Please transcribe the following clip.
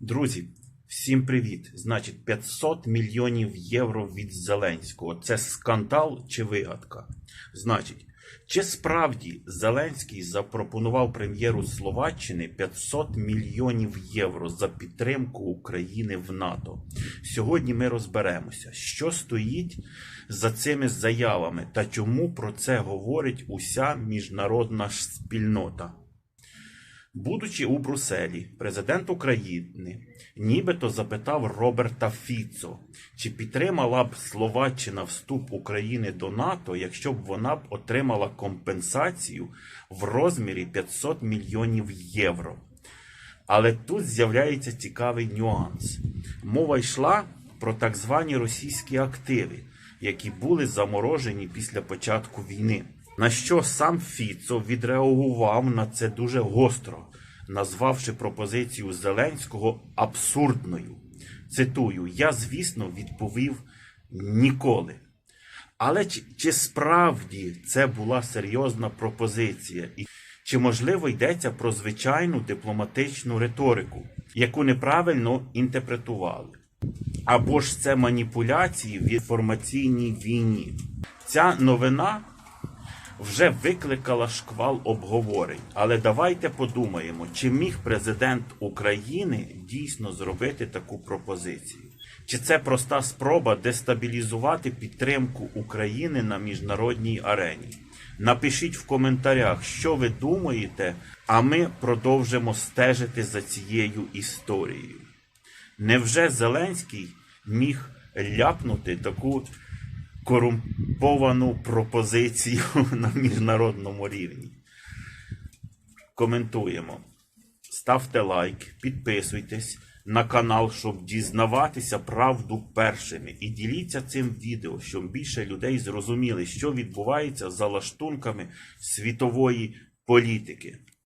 Друзі, всім привіт! Значить, 500 мільйонів євро від Зеленського. Це скандал чи вигадка? Значить, чи справді Зеленський запропонував прем'єру Словаччини 500 мільйонів євро за підтримку України в НАТО? Сьогодні ми розберемося, що стоїть за цими заявами та чому про це говорить уся міжнародна спільнота. Будучи у Брюсселі, президент України нібито запитав Роберта Фіцо, чи підтримала б Словаччина вступ України до НАТО, якщо б вона б отримала компенсацію в розмірі 500 мільйонів євро. Але тут з'являється цікавий нюанс. Мова йшла про так звані російські активи, які були заморожені після початку війни. На що сам Фіцо відреагував на це дуже гостро, назвавши пропозицію Зеленського абсурдною. Цитую: Я, звісно, відповів ніколи. Але чи, чи справді це була серйозна пропозиція? І чи можливо йдеться про звичайну дипломатичну риторику, яку неправильно інтерпретували? Або ж це маніпуляції в інформаційній війні? Ця новина вже викликала шквал обговорень. Але давайте подумаємо, чи міг президент України дійсно зробити таку пропозицію? Чи це проста спроба дестабілізувати підтримку України на міжнародній арені? Напишіть в коментарях, що ви думаєте, а ми продовжимо стежити за цією історією. Невже Зеленський міг ляпнути таку корумповану пропозицію на міжнародному рівні? Коментуємо. Ставте лайк, підписуйтесь на канал, щоб дізнаватися правду першими. І діліться цим відео, щоб більше людей зрозуміли, що відбувається за лаштунками світової політики.